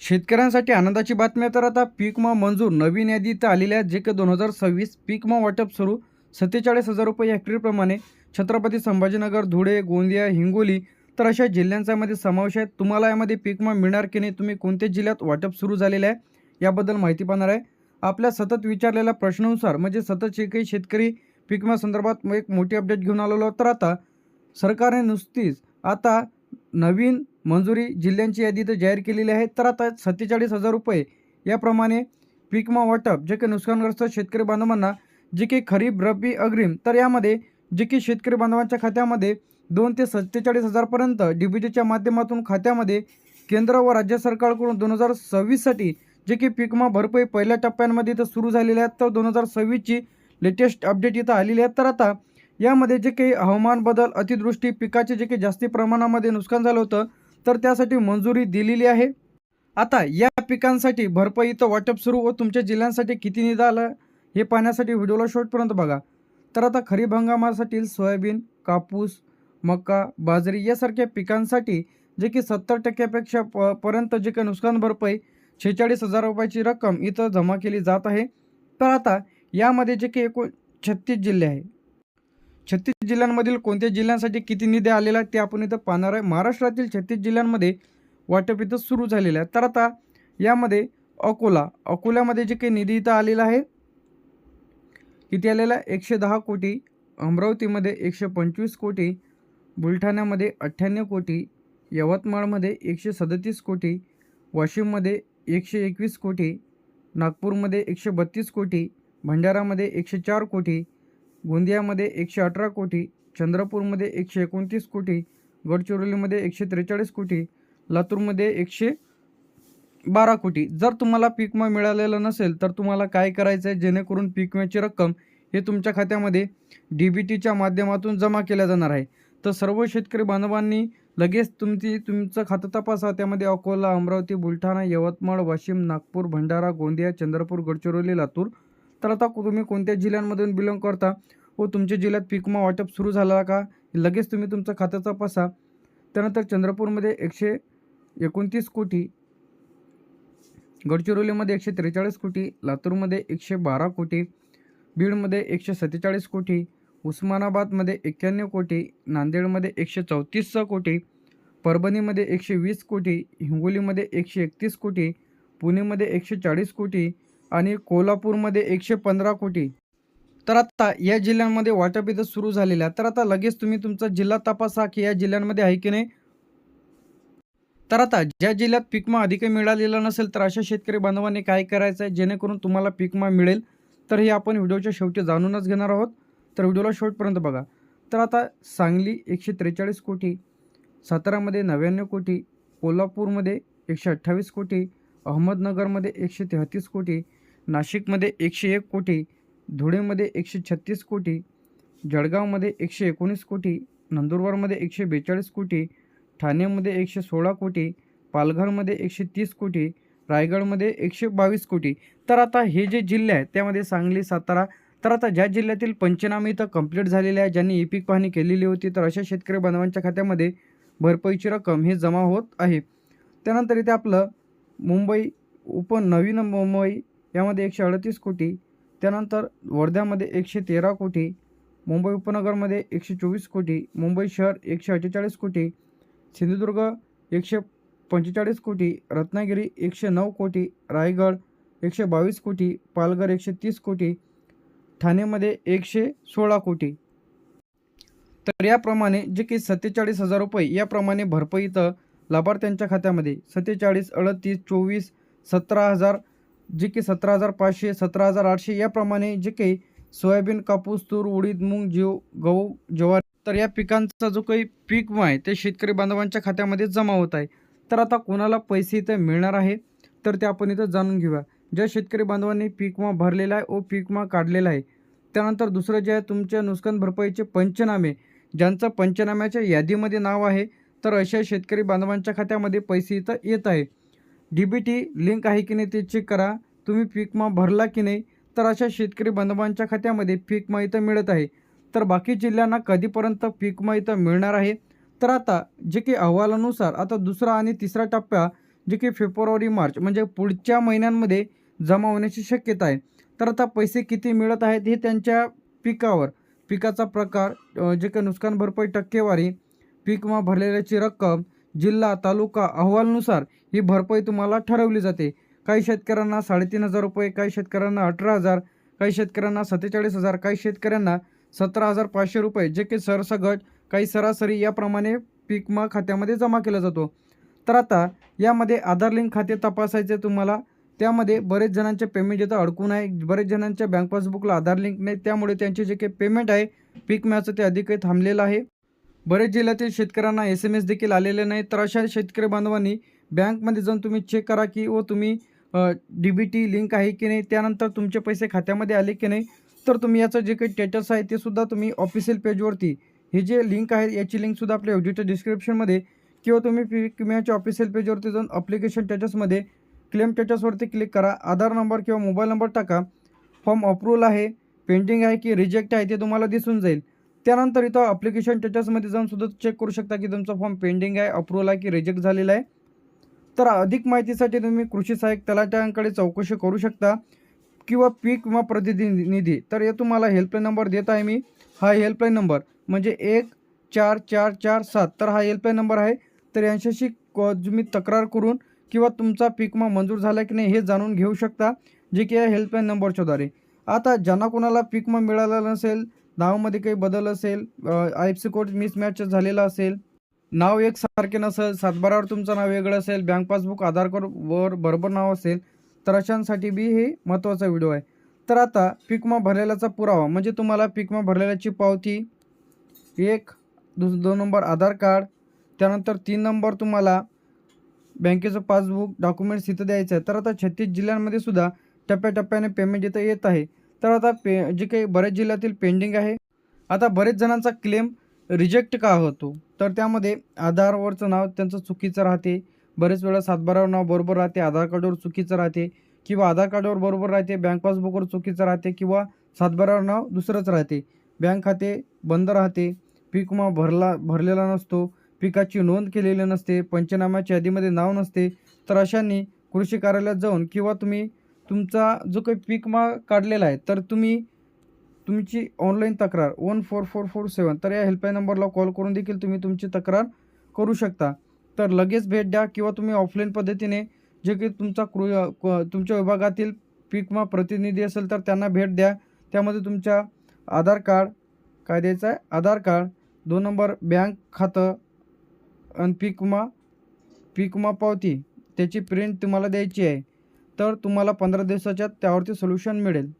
शेतकऱ्यांसाठी आनंदाची बातमी तर आता पीकमा मंजूर. नवीन यादी इथं जे के दोन हजार सव्वीस पीकमा वाटप सुरू. सत्तेचाळीस हजार रुपये हेक्टरीप्रमाणे छत्रपती संभाजीनगर धुळे गोंदिया हिंगोली तर अशा जिल्ह्यांचा यामध्ये समावेश आहे. तुम्हाला यामध्ये पीकमा मिळणार की नाही तुम्ही कोणत्या जिल्ह्यात वाटप सुरू झालेलं आहे याबद्दल माहिती पाहणार आहे. आपल्या सतत विचारलेल्या प्रश्नानुसार म्हणजे सतत जे काही शेतकरी पीकमा संदर्भात एक मोठी अपडेट घेऊन आलेलो तर आता सरकारने नुसतीच आता नवीन मंजुरी जिल्ह्यांची यादी तर जाहीर केलेली आहे. तर आता सत्तेचाळीस हजार रुपये याप्रमाणे पीकमा वाटप जे काही नुकसानग्रस्त शेतकरी बांधवांना जे काही खरीप रब्बी अग्रिम तर यामध्ये जे की शेतकरी बांधवांच्या खात्यामध्ये दोन ते सत्तेचाळीस हजारपर्यंत डी बी टीच्या माध्यमातून खात्यामध्ये केंद्र व राज्य सरकारकडून दोन हजार सव्वीससाठी जे की पीकमा भरपाई पहिल्या टप्प्यांमध्ये इथं सुरू झालेल्या आहेत तर दोन हजार सव्वीसची लेटेस्ट अपडेट इथं आलेली आहे. तर आता यामध्ये जे काही हवामान बदल अतिवृष्टी पिकाचे जे काही जास्ती प्रमाणामध्ये नुकसान झालं होतं तर त्यासाठी मंजुरी दिलेली आहे. आता या पिकांसाठी भरपाईचं वाटप सुरू व तुमच्या जिल्ह्यांसाठी किती निधी आलं हे पाहण्यासाठी व्हिडिओला शेवटपर्यंत बघा. तर आता खरीप हंगामासाठी सोयाबीन कापूस मका बाजरी यासारख्या पिकांसाठी जे की सत्तर टक्क्यापेक्षा प पर्यंत जे काही नुकसान भरपाई शेहेचाळीस हजार रुपयाची रक्कम इथं जमा केली जात आहे. तर आता यामध्ये जे काही एकूण छत्तीस जिल्हे आहे छत्तीस जिल्ह्यांमधील कोणत्या जिल्ह्यांसाठी किती निधी आलेला आहे ते आपण इथं पाहणार आहे. महाराष्ट्रातील छत्तीस जिल्ह्यांमध्ये वाटप इथं सुरू झालेलं आहे. तर आता यामध्ये अकोला अकोल्यामध्ये जे काही निधी इथं आलेला आहे किती आलेला आहे? एकशे दहा कोटी. अमरावतीमध्ये एकशे पंचवीस कोटी. बुलढाण्यामध्ये अठ्ठ्याण्णव कोटी. यवतमाळमध्ये एकशे सदतीस कोटी. वाशिममध्ये एकशे एकवीस कोटी. नागपूरमध्ये एकशे बत्तीस कोटी. भंडारामध्ये एकशे चार कोटी. गोंदियामध्ये एकशे अठरा कोटी चंद्रपूरमध्ये एकशे एकोणतीस कोटी गडचिरोलीमध्ये एकशे त्रेचाळीस कोटी लातूरमध्ये एकशे बारा कोटी. जर तुम्हाला पीक विमा मिळालेला नसेल तर तुम्हाला काय करायचं आहे जेणेकरून पीक विम्याची रक्कम हे तुमच्या खात्यामध्ये डी बी टीच्या माध्यमातून जमा केल्या जाणार आहे. तर सर्व शेतकरी बांधवांनी लगेच तुमची तुमचं खातं तपासा. त्यामध्ये अकोला अमरावती बुलढाणा यवतमाळ वाशिम नागपूर भंडारा गोंदिया चंद्रपूर गडचिरोली लातूर तर आता तुम्ही कोणत्या जिल्ह्यांमधून बिलॉंग करता? व तुमच्या जिल्ह्यात पीक विमा वाटप सुरू झाला का? लगेच तुम्ही तुमचं खातं तपासा. त्यानंतर चंद्रपूरमध्ये एकशे एकोणतीस कोटी गडचिरोलीमध्ये एकशे त्रेचाळीस कोटी लातूरमध्ये एकशे बारा कोटी बीडमध्ये एकशे सत्तेचाळीस कोटी उस्मानाबादमध्ये एक्क्याण्णव कोटी नांदेडमध्ये एकशे चौतीस कोटी परभणीमध्ये एकशे वीस कोटी हिंगोलीमध्ये एकशे एकतीस कोटी पुणेमध्ये एकशे चाळीस कोटी आणि कोल्हापूरमध्ये एकशे पंधरा कोटी. तर आता या जिल्ह्यांमध्ये वाटप इथं सुरू झालेलं आहे. तर आता लगेच तुम्ही तुमचा जिल्हा तपासा की या जिल्ह्यांमध्ये आहे की नाही? तर आता ज्या जिल्ह्यात पिकमा अधिक मिळालेला नसेल तर अशा शेतकरी बांधवांनी काय करायचं आहे जेणेकरून तुम्हाला पिकमा मिळेल. तर हे आपण व्हिडिओच्या शेवटी जाणूनच घेणार आहोत. तर व्हिडिओला शेवटपर्यंत बघा. तर आता सांगली एकशे त्रेचाळीस कोटी सातारामध्ये नव्याण्णव कोटी कोल्हापूरमध्ये एकशे अठ्ठावीस कोटी अहमदनगरमध्ये एकशे तेहतीस कोटी नाशिकमध्ये एकशे एक कोटी धुळेमध्ये एकशे छत्तीस कोटी जळगावमध्ये एकशे एकोणीस कोटी नंदुरबारमध्ये एकशे बेचाळीस कोटी ठाण्यामध्ये एकशे सोळा कोटी पालघरमध्ये एकशे तीस कोटी रायगडमध्ये एकशे बावीस कोटी. तर आता हे जे जिल्हे आहेत त्यामध्ये सांगली सातारा तर आता ज्या जिल्ह्यातील पंचनामे इथं कंप्लीट झालेले आहे ज्यांनी ई पीक पाहणी केलेली होती तर अशा शेतकरी बांधवांच्या खात्यामध्ये भरपाईची रक्कम ही जमा होत आहे. त्यानंतर इथे आपलं मुंबई उपनवीन मुंबई यामध्ये एकशे अडतीस कोटी त्यानंतर वर्ध्यामध्ये एकशे तेरा कोटी मुंबई उपनगरमध्ये एकशे चोवीस कोटी मुंबई शहर एकशे अठ्ठेचाळीस कोटी सिंधुदुर्ग एकशे पंचेचाळीस कोटी रत्नागिरी एकशे नऊ कोटी रायगड एकशे बावीस कोटी पालघर एकशे तीस कोटी ठाणेमध्ये एकशे सोळा कोटी. तर याप्रमाणे जे की सत्तेचाळीस हजार रुपये याप्रमाणे भरपाईचं लाभार्थ्यांच्या खात्यामध्ये सत्तेचाळीस अडतीस चोवीस सतरा हजार जे की सतरा हजार पाचशे सतरा हजार आठशे याप्रमाणे जे काही सोयाबीन कापूस तूर उडीद मूग जीव गहू ज्वार. तर या पिकांचा जो काही पीक विमा आहे ते शेतकरी बांधवांच्या खात्यामध्ये जमा होत आहे. तर आता कोणाला पैसे इथं मिळणार आहे तर ते आपण इथं जाणून घेऊया. ज्या शेतकरी बांधवांनी पीक विमा भरलेला आहे व पीक विमा काढलेला आहे. त्यानंतर दुसरं जे आहे तुमच्या नुकसान भरपाईचे पंचनामे ज्यांचं पंचनाम्याच्या यादीमध्ये नाव आहे तर अशा शेतकरी बांधवांच्या खात्यामध्ये पैसे इथं येत आहे. डी बी टी लिंक आहे की नाही ते चेक करा. तुम्ही पीकमा भरला की नाही तर अशा शेतकरी बांधवांच्या खात्यामध्ये पीक इथं मिळत आहे. तर बाकी जिल्ह्यांना कधीपर्यंत पीक इथं मिळणार आहे? तर आता जे की अहवालानुसार आता दुसरा आणि तिसरा टप्पा जे की फेब्रुवारी मार्च म्हणजे पुढच्या महिन्यांमध्ये जमा होण्याची शक्यता आहे. तर आता पैसे किती मिळत आहेत हे त्यांच्या पिकावर. पिकाचा प्रकार जे काही नुकसान भरपाई टक्केवारी पीकमा भरलेल्याची रक्कम जिल्हा तालुका अहवालनुसार ही भरपाई तुम्हाला ठरवली जाते. काही शेतकऱ्यांना साडेतीन हजार रुपये काही शेतकऱ्यांना अठरा हजार काही शेतकऱ्यांना सत्तेचाळीस हजार काही शेतकऱ्यांना सतरा हजार पाचशे रुपये जे की सरसगट काही सरासरी याप्रमाणे पीक विमा खात्यामध्ये जमा केला जातो. तर आता यामध्ये आधार लिंक खाते तपासायचे तुम्हाला. त्यामध्ये बरेच जणांचे पेमेंट येतं अडकून आहे. बरेच जणांच्या बँक पासबुकला आधार लिंक नाही. त्यामुळे त्यांचे जे काही पेमेंट आहे पीक मॅचं ते अधिक थांबलेलं आहे. बरेच जिल्ह्यातील शेतकऱ्यांना एस एम एस देखील आलेले नाही तर अशा शेतकरी बांधवांनी बँकमध्ये जाऊन तुम्ही चेक करा की व तुम्ही डी बी टी लिंक आहे की नाही? त्यानंतर तुमचे पैसे खात्यामध्ये आले की नाही? तर तुम्ही याचं जे काही स्टेटस आहे ते सुद्धा तुम्ही ऑफिशियल पेजवरती हे जे लिंक आहे याची लिंकसुद्धा आपल्या व्हिडिओच्या डिस्क्रिप्शनमध्ये किंवा तुम्ही पीक विम्याच्या ऑफिशियल पेजवरती जाऊन अप्लिकेशन स्टेटसमध्ये क्लेम स्टेटसवरती क्लिक करा. आधार नंबर किंवा मोबाईल नंबर टाका. फॉर्म अप्रूव्हल आहे पेंडिंग आहे की रिजेक्ट आहे ते तुम्हाला दिसून जाईल. त्यानंतर इथं अप्लिकेशन स्टेटसमध्ये जाऊन सुद्धा चेक करू शकता की तुमचा फॉर्म पेंडिंग आहे अप्रूवल आहे की रिजेक्ट झालेला आहे. तर अधिक माहितीसाठी तुम्ही कृषी सहाय्यक तलाट्यांकडे चौकशी करू शकता किंवा पीक विमा प्रतिनिधी. तर हे तुम्हाला हेल्पलाईन नंबर देत आहे मी. हा हेल्पलाईन नंबर म्हणजे एक चार चार चार सात. तर हा हेल्पलाईन नंबर आहे. तर यांच्याशी क- तुम्ही तक्रार करून किंवा तुमचा पीक विमा मंजूर झाला की नाही हे जाणून घेऊ शकता जे की या हेल्पलाईन नंबरच्याद्वारे आता ज्यांना कोणाला पीक विमा मिळाला नसेल नावामध्ये काही बदल असेल I F C code mismatch झालेला असेल नाव एक सारखे नसेल सातबारावर तुमचं नाव वेगळं असेल बँक पासबुक आधार कार्ड वर बरोबर नाव असेल तर अशांसाठी बी हे महत्त्वाचा व्हिडिओ आहे. तर आता पिकमा भरलेल्याचा पुरावा म्हणजे तुम्हाला पिकमा भरलेल्याची पावती एक दुस दोन नंबर आधार कार्ड त्यानंतर तीन नंबर तुम्हाला बँकेचं पासबुक डॉक्युमेंट्स इथं द्यायचं आहे. तर आता छत्तीस जिल्ह्यांमध्ये सुद्धा टप्प्याटप्प्याने पेमेंट इथं येत आहे. तर आता पे जे काही बऱ्याच जिल्ह्यातील पेंडिंग आहे आता बरेच जणांचा क्लेम रिजेक्ट का होतो? तर त्यामध्ये आधारवरचं नाव त्यांचं चुकीचं राहते. बरेच वेळा सातबारावर नाव बरोबर राहते आधार कार्डवर चुकीचं राहते किंवा आधार कार्डवर बरोबर राहते बँक पासबुकवर चुकीचं राहते किंवा सातबारावर नाव दुसरंच राहते. बँक खाते बंद राहते पीक विमा भरला भरलेला नसतो पिकाची नोंद केलेली नसते पंचनाम्याच्या यादीमध्ये नाव नसते. तर अशांनी कृषी कार्यालयात जाऊन किंवा तुम्ही तुमचा जो काही पीक मा काढलेला आहे तर तुम्ही तुमची ऑनलाईन तक्रार one four four four seven तर या हेल्पलाईन नंबरला कॉल करून देखील तुम्ही तुमची तक्रार करू शकता. तर लगेच भेट द्या किंवा तुम्ही ऑफलाईन पद्धतीने जे काही तुमचा कृ तुमच्या विभागातील पीक विमा प्रतिनिधी असेल तर त्यांना भेट द्या. त्यामध्ये तुमच्या आधार कार्ड काय द्यायचं आहे आधार कार्ड दोन नंबर बँक खातं आणि पीक विमा पीक विमा पावती त्याची प्रिंट तुम्हाला द्यायची आहे. तर तुम्हाला पंधरा दिवसाच्या त्यावरती सोल्युशन मिळेल.